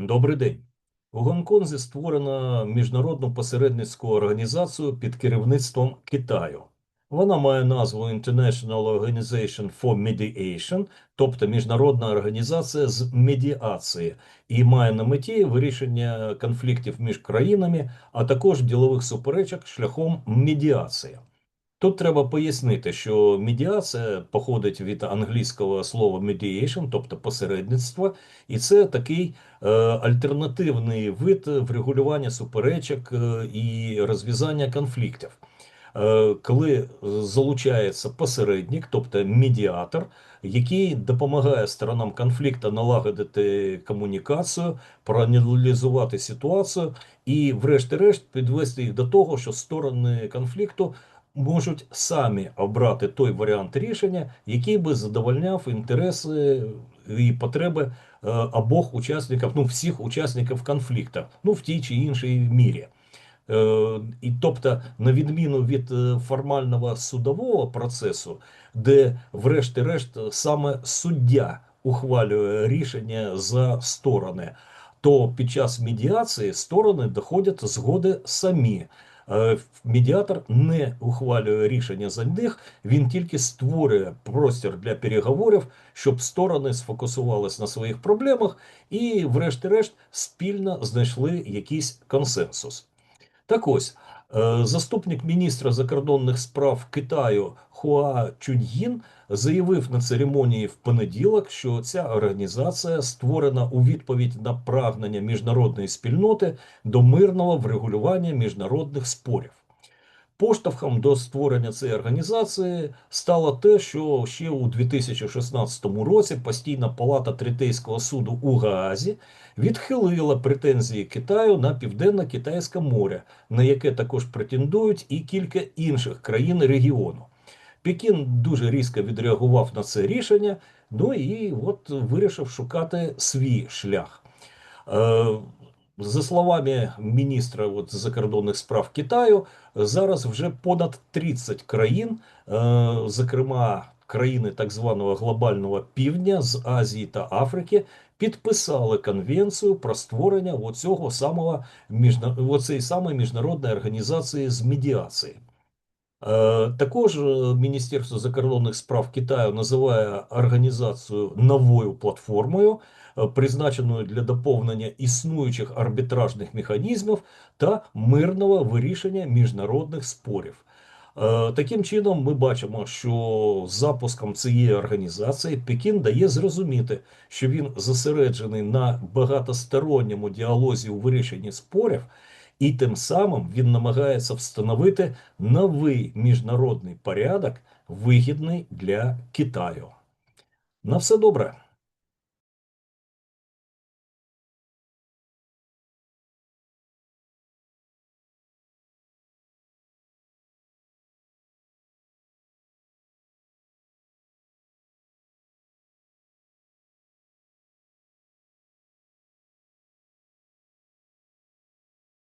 Добрий день. У Гонконзі створено міжнародну посередницьку організацію під керівництвом Китаю. Вона має назву International Organization for Mediation, тобто Міжнародна організація з медіації, і має на меті вирішення конфліктів між країнами, а також ділових суперечок шляхом медіації. Тут треба пояснити, що медіація походить від англійського слова mediation, тобто посередництво, і це такий е, альтернативний вид врегулювання суперечок е, і розв'язання конфліктів. Е, коли залучається посередник, тобто медіатор, який допомагає сторонам конфлікту налагодити комунікацію, проаналізувати ситуацію і, врешті-решт, підвести їх до того, що сторони конфлікту можуть самі обрати той варіант рішення, який би задовольняв інтереси і потреби е, обох учасників, ну всіх учасників конфлікту, ну в тій чи іншій мірі. Е, І тобто, на відміну від е, формального судового процесу, де, врешті-решт, саме суддя ухвалює рішення за сторони, то під час медіації сторони доходять згоди самі. Е, Медіатор не ухвалює рішення за них, він тільки створює простір для переговорів, щоб сторони сфокусувалися на своїх проблемах і, врешті-решт, спільно знайшли якийсь консенсус. Так ось, заступник міністра закордонних справ Китаю Хуа Чуньїн заявив на церемонії в понеділок, що ця організація створена у відповідь на прагнення міжнародної спільноти до мирного врегулювання міжнародних спорів. Поштовхом до створення цієї організації стало те, що ще у 2016 році постійна палата Третейського суду у Гаазі відхилила претензії Китаю на південно-китайське море, на яке також претендують і кілька інших країн регіону. Пекін дуже різко відреагував на це рішення, ну і от вирішив шукати свій шлях. За словами міністра от, закордонних справ Китаю, зараз вже понад 30 країн, е, зокрема країни так званого глобального півдня з Азії та Африки, підписали конвенцію про створення оцього самого оцей самої міжнародної організації з медіації. Е, Також Міністерство закордонних справ Китаю називає організацію новою платформою, е, призначеною для доповнення існуючих арбітражних механізмів та мирного вирішення міжнародних спорів. Е, Таким чином, ми бачимо, що запуском цієї організації Пекін дає зрозуміти, що він зосереджений на багатосторонньому діалозі у вирішенні спорів, і тим самим він намагається встановити новий міжнародний порядок, вигідний для Китаю. На все добре.